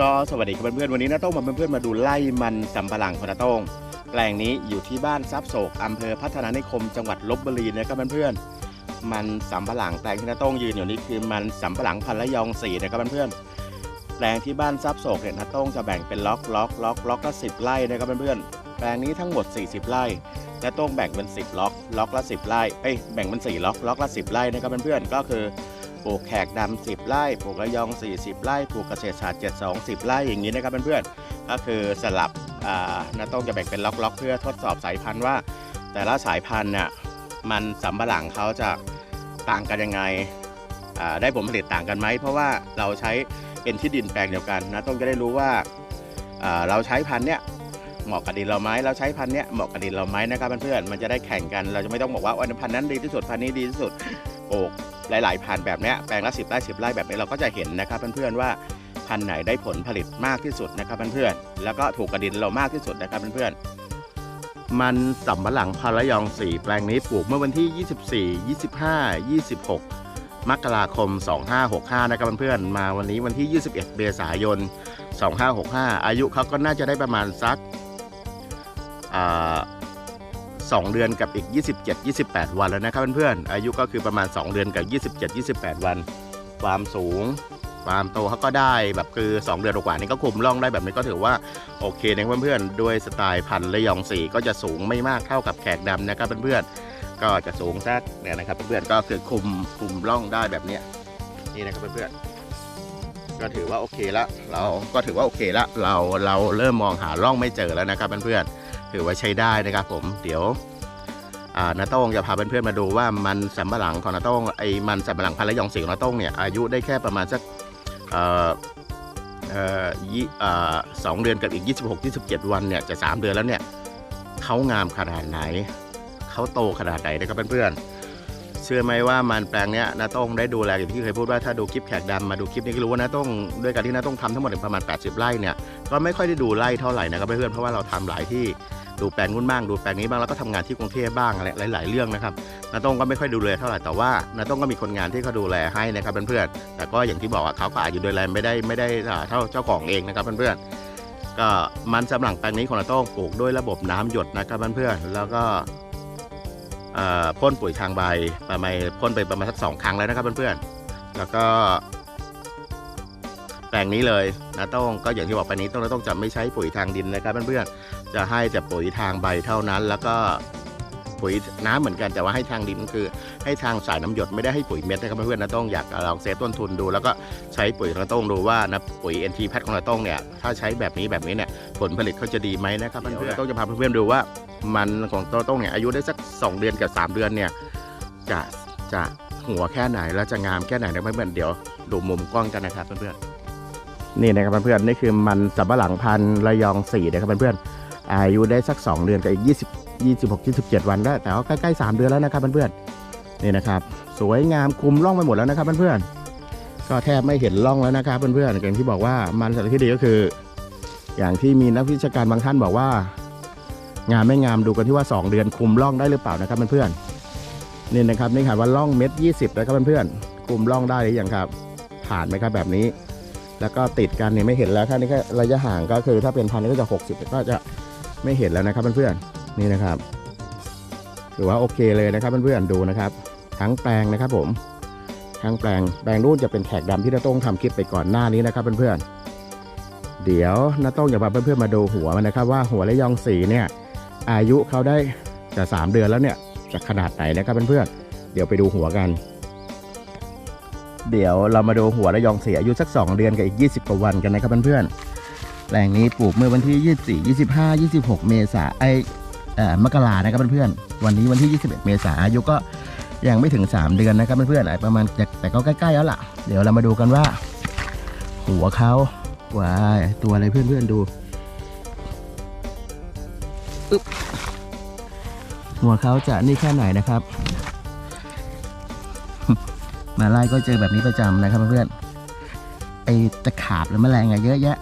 ก็สวัสดีครับเพื่อนๆวันนี้นาโต้งมาเพื่อนๆมาดูไล่มันสำปะหลังของนาโต้งแปลงนี้อยู่ที่บ้านทรัพย์โศกอำเภอพัฒนานิคมจังหวัดลบบุรีนะครับเพื่อนๆมันสำปะหลังแปลงที่นาโต้งยืนอยู่นี้คือมันสำปะหลังพันละยองสีนะครับเพื่อนๆแปลงที่บ้านทรัพย์โศกเนี่ยนาโต้งจะแบ่งเป็นล็อกล็อกล็อกล็อกละสิบไร่นะครับเพื่อนๆแปลงนี้ทั้งหมด 40 ไร่นาโต้งแบ่งเป็น 10 ล็อก ล็อกละ 10 ไร่เอ้ยแบ่งเป็น4ล็อกล็อกละ10ไร่นะครับเพื่อนๆก็คือ ปลูกแขกดำ10ไร่ปลูกระยอง 40 ไร่ปลูกเกษตรศาสตร์72 10 ไร่อย่างนี้นะครับเพื่อนๆก็คือสลับอ่านาต้องจะแบ่งเป็นล็อกๆ เพื่อทดสอบสายพันธุ์ว่า แต่ละสายพันธุ์เนี่ยมันสำปะหลังเขาจะต่างกันยังไงได้ผลผลิตต่างกันไหมเพราะว่าเราใช้เป็นที่ดินแปลงเดียวกันนะต้องจะได้รู้ว่าอ่าเราใช้พันธุ์เนี้ยเหมาะกับดินเราไหมเราใช้พันธุ์เนี้ยเหมาะกับดินเราไหมนะครับเพื่อนๆมันจะได้แข่งกันเราจะไม่ต้องบอกว่าวันพันธุ์นั้นดีที่สุดพันธุ์นี้ดีที่สุด ปลูกหลาย ๆ พันธุ์แบบเนี้ยแปลงละสิบไร่สิบไร่แบบนี้เราก็จะเห็นนะครับเพื่อนๆว่าพันธุ์ไหนได้ผลผลิตมากที่สุดนะครับเพื่อนๆแล้วก็ถูกกระดินเรามากที่สุดนะครับเพื่อนๆมันสำปะหลังพาระยองสี่แปลงนี้ปลูกเมื่อวันที่ 24 25 26 มกราคม 2565 นะครับเพื่อนๆมาวันนี้วันที่ 21 เมษายน 2565 อายุเขาก็น่าจะได้ประมาณสักอ่า 2 เดือนกับอีก 27 28 วันแล้วนะครับเพื่อนๆ อายุก็คือประมาณ 2 เดือนกับ 27 28 วัน ความสูง ความโตเขาก็ได้แบบคือ 2 เดือนกว่านี้ก็คุมร่องได้แบบนี้ก็ถือว่าโอเคนะเพื่อนๆ ด้วยสไตล์พันธุ์ระยองสีก็จะสูงไม่มากเท่ากับแขกดำนะครับเพื่อนๆ ก็จะสูงสักเนี่ยนะครับเพื่อนๆ ก็คือคุมคุมร่องได้แบบนี้นี่นะครับเพื่อนๆก็ถือว่าโอเคละ เราก็ถือว่าโอเคละ เราเราเริ่มมองหาร่องไม่เจอแล้วนะครับเพื่อนๆ ถือว่าใช้ได้นะครับผมเดี๋ยวนาโต้งจะพาเพื่อนๆมาดูว่ามันสำปะหลังของนาโต้งไอ้มันสำปะหลังพันละยองสีของนาโต้งเนี่ยอายุได้แค่ประมาณสักเอ่อเอ่อยี่เอ่อสองเดือนกับอีก 26 27 วันเนี่ยจะ 3 เดือนแล้วเนี่ยเขางามขนาดไหนเขาโตขนาดไหนนะครับเพื่อนๆ เชื่อไหมว่ามันแปลงเนี้ยนาต้องได้ดูแลอย่างที่เคยพูดว่าถ้าดูคลิปแขกดำมาดูคลิปนี้ก็รู้ว่านาต้องด้วยการที่นาต้องทำทั้งหมดประมาณ 80 ไร่เนี่ยก็ไม่ค่อยได้ดูไล่เท่าไหร่นะครับเพื่อนเพราะว่าเราทำหลายที่ดูแปลงนู้นบ้างดูแปลงนี้บ้างแล้วก็ทำงานที่กรุงเทพบ้างอะไรหลาย ๆ เรื่องนะครับนาต้องก็ไม่ค่อยดูแลเท่าไหร่แต่ว่านาต้องก็มีคนงานที่เขาดูแลให้นะครับเพื่อนๆแต่ก็อย่างที่บอกว่าเขาก็อาจจะดูแลไม่ได้ไม่ได้เท่าเจ้าของเองนะครับเพื่อนๆก็มันสำหลังแปลงนี้ของนาต้องปลูกด้วยระบบน้ำหยดนะครับเพื่อนๆแล้วก็ พ่นปุ๋ยทางใบประมาณพ่นไปประมาณสักสองครั้งแล้วนะครับเพื่อนๆ แล้วก็แปลงนี้เลยนะต้องก็อย่างที่บอกไปนี้ต้องต้องจะไม่ใช้ปุ๋ยทางดินนะครับเพื่อนๆ จะให้แต่ปุ๋ยทางใบเท่านั้น แล้วก็ปุ๋ยน้ำเหมือนกันแต่ว่าให้ทางดินคือ ให้ทางสายน้ำหยดไม่ได้ให้ปุ๋ยเม็ดนะครับเพื่อนๆนะต้องอยากลองเซฟต้นทุนดู แล้วก็ใช้ปุ๋ยของต้องดูว่านะปุ๋ย NT แพทของเราต้องเนี่ยถ้าใช้แบบนี้แบบนี้เนี่ยผลผลิตเขาจะดีไหมนะครับเพื่อนๆต้องจะพาเพื่อนๆดูว่า มันของตัวต้องเนี่ยอายุได้สัก 2 เดือนกับ 3 เดือนเนี่ยจะจะหัวแค่ไหนแล้วจะงามแค่ไหนนะเพื่อนๆเดี๋ยวดูมุมกล้องกันนะครับเพื่อนๆนี่นะครับเพื่อนๆนี่คือมันสับปะหลังพันธุ์ระยองสี่นะครับเพื่อนๆอายุได้สัก 2 เดือนกับอีก 20 26 27 วันได้แต่ว่าใกล้ๆ3เดือนแล้วนะครับเพื่อนๆนี่นะครับ สวยงามคุมร่องไปหมดแล้วนะครับเพื่อนๆก็แทบไม่เห็นร่องแล้วนะครับเพื่อนๆอย่างที่บอกว่ามันสัตว์ที่ดีก็คือ อย่างที่มีนักวิชาการบางท่านบอกว่า งามไม่งามดูกันที่ว่า 2 เดือนคุมร่องได้หรือเปล่านะครับเพื่อนๆนี่นะครับนี่ค่ะว่าร่องเม็ด20นะครับเพื่อนๆคุมร่องได้หรือยังครับ ผ่านไหมครับแบบนี้ แล้วก็ติดกันเนี่ยไม่เห็นแล้วถ้านี่แค่ระยะห่างก็คือ ถ้าเป็นพันนี่ก็จะ 60 ก็จะไม่เห็นแล้วนะครับเพื่อนๆนี่นะครับถือว่าโอเคเลยนะครับเพื่อนๆดูนะครับ ทั้งแปลงนะครับผมทั้งแปลงแปลงนู้นจะเป็นแขกดำที่น้าโต้งทำคลิปไปก่อนหน้านี้นะครับเพื่อนๆเดี๋ยวน้าโต้งจะพาเพื่อนๆมาดูหัวมันนะครับ ว่าหัวระยองสีเนี่ย อายุเขาได้จะสามเดือนแล้วเนี่ยจะขนาดไหนนะครับเพื่อนๆเดี๋ยวไปดูหัวกัน เดี๋ยวเรามาดูหัวระยองเสียอายุสัก 2 เดือนกับอีก 20กว่าวันกันนะครับเพื่อนๆแปลงนี้ปลูกเมื่อวันที่ 24 25 26 เมษาไอเอ่อมกรานะครับเพื่อนๆวันนี้วันที่ 21 เมษาอายุก็ยังไม่ถึง 3 เดือนนะครับเพื่อนๆอาจประมาณแต่แต่ก็ใกล้ๆแล้วล่ะ เดี๋ยวเรามาดูกันว่า หัวเขาว้ายตัวอะไรเพื่อนๆดู อึ๊บหัวเขาจะนี่แค่ไหนนะครับ มาไล่ก็เจอแบบนี้ประจำนะครับเพื่อนไอตะขาบหรือแมลงอะเยอะแยะ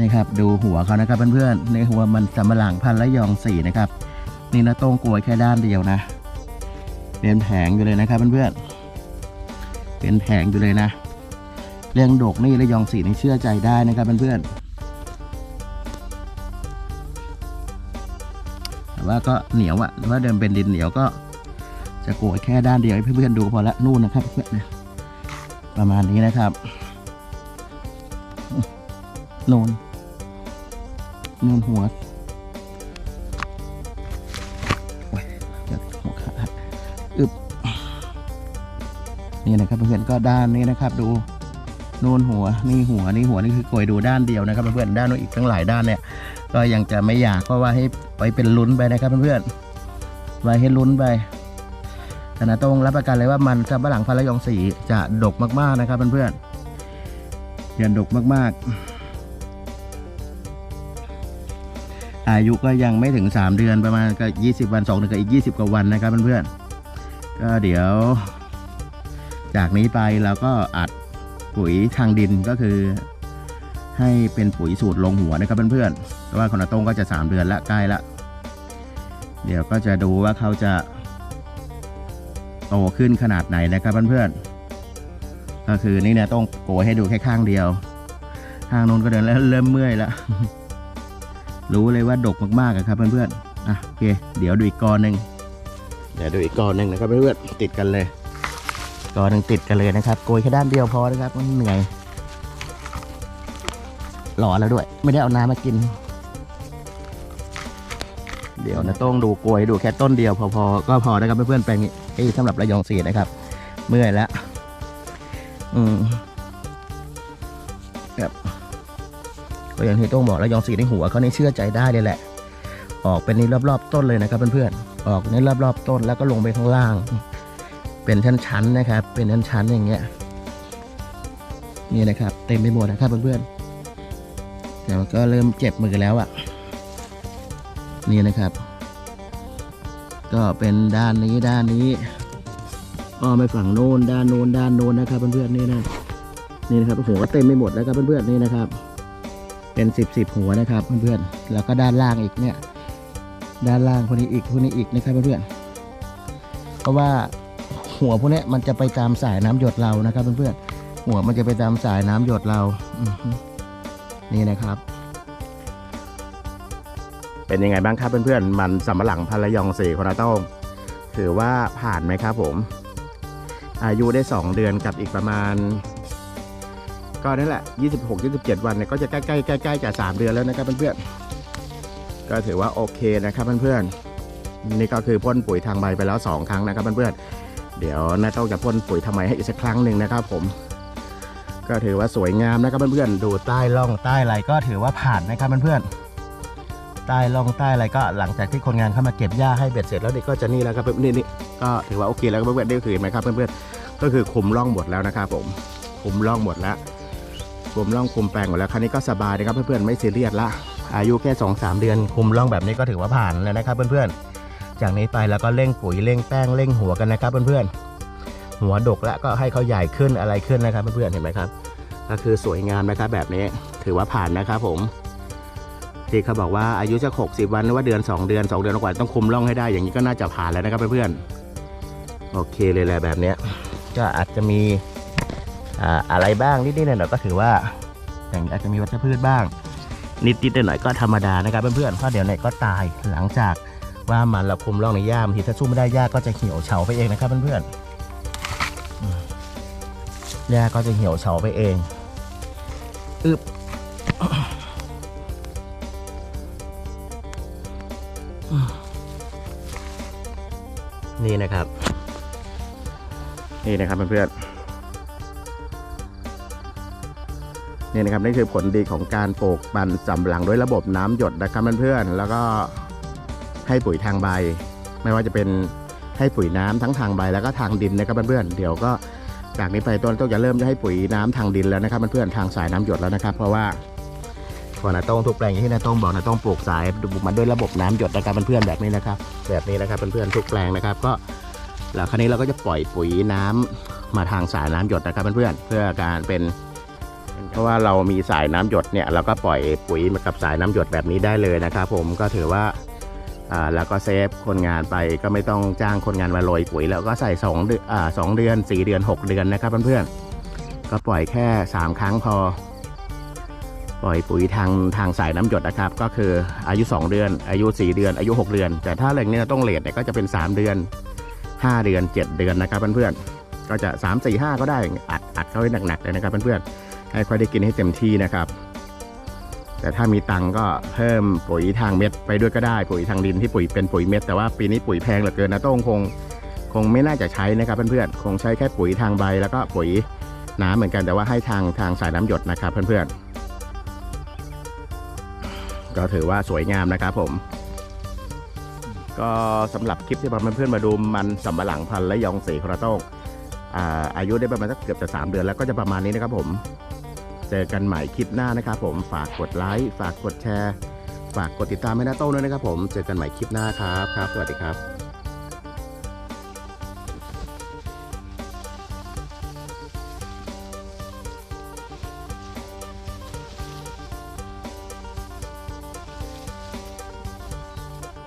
นะครับ ดูหัวเขานะครับเพื่อนๆในหัวมันสำมะหลังพันละยองสี่นะครับ นี่นะต้งกลวยแค่ด้านเดียวนะเป็นแผงอยู่เลยนะครับเพื่อนๆเป็นแผงอยู่เลยนะ เรื่องดกนี่ระยองสีนี่เชื่อใจได้นะครับเพื่อนๆ แต่ว่าก็เหนียวอะว่าเดิมเป็นดินเหนียวก็ จะโกยแค่ด้านเดียวให้เพื่อนๆดูพอละนู่นนะครับเพื่อนนะประมาณนี้นะครับนูนนูนหัวโอ้ยเดี๋ยวหัวขาดอึบนี่นะครับเพื่อนๆก็ด้านนี้นะครับ ดูนูนหัวนี่หัวนี่หัวนี่คือโกยดูด้านเดียวนะครับเพื่อนๆด้านนู้นอีกตั้งหลายด้านเนี่ย ก็ยังจะไม่อยากเพราะว่าให้ ไปเป็นลุ้นไปนะครับเพื่อนๆไว้ให้ลุ้นไปแต่นะต้องรับประกันเลยว่ามันสำปะหลังพันระยองสีจะดกมากๆนะครับเพื่อนๆจะดกมากๆ อายุก็ยังไม่ถึง 3 เดือนประมาณก็ 20 วัน2เดือนก็อีก 20 กว่าวันนะครับเพื่อนๆก็เดี๋ยว จากนี้ไปเราก็อัดปุ๋ยทางดินก็คือ ให้เป็นปุ๋ยสูตรลงหัวนะครับเพื่อนๆ เพราะว่าคอนโต้งก็จะ 3 เดือนละใกล้ละ เดี๋ยวก็จะดูว่าเขาจะโตขึ้นขนาดไหนนะครับเพื่อนๆก็คือนี่เนี่ยต้องโกยให้ดูแค่ข้างเดียว ข้างนู้นก็เดินแล้วเริ่มเมื่อยแล้วรู้เลยว่าดกมากๆครับเพื่อนๆอะโอเค เดี๋ยวดูอีกกอหนึ่งเดี๋ยวดูอีกกอหนึ่งนะครับเพื่อนๆติดกันเลยกอหนึ่งติดกันเลยนะครับ โกยแค่ด้านเดียวพอนะครับมันเหนื่อยหล่อแล้วด้วย ไม่ได้เอาน้ำมากิน เดี๋ยวนะต้องดูโกยดูแค่ต้นเดียว พอๆก็พอนะครับเพื่อนๆแปลงนี้เอ้สำหรับระยองสีนะครับ เมื่อยแล้วอืมครับก็อย่างที่ต้องบอกระยองสีในหัวเขานี่เชื่อใจได้เลยแหละ ออกเป็นนี่รอบๆต้นเลยนะครับเพื่อนๆออกนี่รอบๆต้นแล้วก็ลงไปข้างล่าง เป็นชั้นๆนะครับ เป็นชั้นๆอย่างเงี้ยนี่นะครับ เต็มไปหมดนะครับเพื่อนๆแต่ก็เริ่มเจ็บมือแล้วอะ่ะ นี่นะครับ ก็เป็นด้านนี้ด้านนี้อ้อมไปฝั่งโน้นด้านโน้นด้านโน้นนะครับเพื่อนๆนี่นะนี่นะครับหัวเต็มไปหมดแล้วครับเพื่อนๆนี่นะครับ เป็นสิบสิบหัวนะครับเพื่อนๆแล้วก็ด้านล่างอีกเนี่ย ด้านล่างพวกนี้อีกพวกนี้อีกนะครับเพื่อนๆเพราะว่าหัวพวกนี้มันจะไปตามสายน้ำหยดเรานะครับเพื่อนๆหัวมันจะไปตามสายน้ำหยดเราอนี่นะครับ เป็นยังไงบ้างครับเพื่อนๆ มันสำปะหลังพันระยองสี่คนละโต้งถือว่าผ่านไหมครับผม อายุได้ 2 เดือนกับอีกประมาณ ก็นั่นแหละ 26 27 วันเนี่ยก็จะใกล้ๆใกล้ๆจะ3เดือนแล้วนะครับเพื่อนๆ ก็ถือว่าโอเคนะครับเพื่อนๆ นี่ก็คือพ่นปุ๋ยทางใบไปแล้ว 2 ครั้งนะครับเพื่อนๆ เดี๋ยวน้าโต้งจะพ่นปุ๋ยทางใบให้อีกสักครั้งหนึ่งนะครับผม ก็ถือว่าสวยงามนะครับเพื่อนๆ ดูใต้ร่องใต้อะไรก็ถือว่าผ่านนะครับเพื่อนๆ ใต้ร่องใต้อะไรก็หลังจากที่คนงานเข้ามาเก็บหญ้าให้เบ็ดเสร็จแล้วนี่ก็จะนี่แล้วครับนี่นี่ก็ถือว่าโอเคแล้วก็เพื่อนๆได้คืนไหมครับเพื่อนๆก็คือคุมร่องหมดแล้วนะครับผมคุมร่องหมดแล้วคุมร่องคุมแปลงหมดแล้วคราวนี้ก็สบายนะครับเพื่อนๆไม่ซีเรียสละอายุแค่2อสเดือนคุมร่องแบบนี้ก็ถือว่าผ่านแล้วนะครับเพื่อนๆ จากนี้ไปแล้วก็เร่งปุ๋ยเร่งแป้งเร่งหัวกันนะครับเพื่อนๆหัวดกแล้วก็ให้เขาใหญ่ขึ้นอะไรขึ้นนะครับเพื่อนๆเห็นไหมครับ ก็คือสวยงามนะครับแบบนี้ถือว่าผ่านนะครับผม ที่เขาบอกว่าอายุจะ60 วันหรือว่าเดือน 2 เดือน 2 เดือนกว่าต้องคุมร่องให้ได้อย่างนี้ก็น่าจะผ่านแล้วนะครับเพื่อนๆโอเคเลยแหละแบบเนี้ยก็อาจจะมีอะไรบ้างนิดๆหน่อยๆก็ถือว่าอย่างอาจจะมีวัชพืชบ้าง นิดๆหน่อยๆก็ธรรมดานะครับเพื่อนๆเพราะเดี๋ยวเนี่ยก็ตายหลังจากว่ามันเราคุมร่องในหญ้าบางทีถ้าสู้ไม่ได้หญ้าก็จะเหี่ยวเฉาไปเองนะครับเพื่อนๆอืมหญ้าก็จะเหี่ยวเฉาไปเองอึบ นี่นะครับ นี่นะครับเพื่อนๆนี่นะครับนี่คือผลดีของการปลูกมันสำหลังด้วยระบบน้ำหยดนะครับเพื่อนๆแล้วก็ให้ปุ๋ยทางใบ ไม่ว่าจะเป็นให้ปุ๋ยน้ำทั้งทางใบแล้วก็ทางดินนะครับเพื่อนๆเดี๋ยวก็จากนี้ไปต้นต้องจะเริ่มจะให้ปุ๋ยน้ำทางดินแล้วนะครับเพื่อนๆทางสายน้ำหยดแล้วนะครับ เพราะว่า พอนาต้องทุกแปลงอย่างที่นาต้องบอกนาต้องปลูกสายมันด้วยระบบน้ำหยดนะครับเพื่อนๆแบบนี้นะครับ แบบนี้นะครับเพื่อนๆทุกแปลงนะครับ ก็แล้วคราวนี้เราก็จะปล่อยปุ๋ยน้ำมาทางสายน้ำหยดนะครับเพื่อนๆเพื่อการเป็นเพราะว่าเรามีสายน้ำหยดเนี่ยเราก็ปล่อยปุ๋ยมากับสายน้ำหยดแบบนี้ได้เลยนะครับ ผมก็ถือว่าแล้วก็เซฟคนงานไปก็ไม่ต้องจ้างคนงานมาโรยปุ๋ย แล้วก็ใส่2เดือนสองเดือน 4 เดือน 6 เดือนนะครับเพื่อนๆก็ปล่อยแค่ 3 ครั้งพอ ปล่อยปุ๋ยทางทางสายน้ำหยดนะครับ ก็คืออายุ 2 เดือน อายุ 4 เดือน อายุ 6 เดือน แต่ถ้าแหล่งนี้ต้องเลทเนี่ยก็จะเป็น 3 เดือน 5 เดือน 7 เดือนนะครับเพื่อนๆก็จะ 3 4 5 ก็ได้อัดอัดเข้าให้หนักๆเลยนะครับเพื่อนๆให้ค่อยได้กินให้เต็มที่นะครับ แต่ถ้ามีตังก็เพิ่มปุ๋ยทางเม็ดไปด้วยก็ได้ปุ๋ยทางดินที่ปุ๋ยเป็นปุ๋ยเม็ดแต่ว่าปีนี้ปุ๋ยแพงเหลือเกินนะต้องคงคงไม่น่าจะใช้นะครับเพื่อนๆคงใช้แค่ปุ๋ยทางใบแล้วก็ปุ๋ยน้ำเหมือนกันแต่ว่าให้ทางทางสายน้ำหยดนะครับเพื่อนๆ ก็ถือว่าสวยงามนะครับผม ก็สำหรับคลิปที่พาเพื่อนๆมาดูมันสำปะหลังพันธุ์และยองสีคราโต้งอาอายุได้ประมาณสักเกือบจะสามเดือนแล้วก็จะประมาณนี้นะครับผม เจอกันใหม่คลิปหน้านะครับผมฝากกดไลค์ฝากกดแชร์ ฝากกดติดตามแม่นาโต้งด้วยนะครับผม เจอกันใหม่คลิปหน้าครับครับ สวัสดีครับ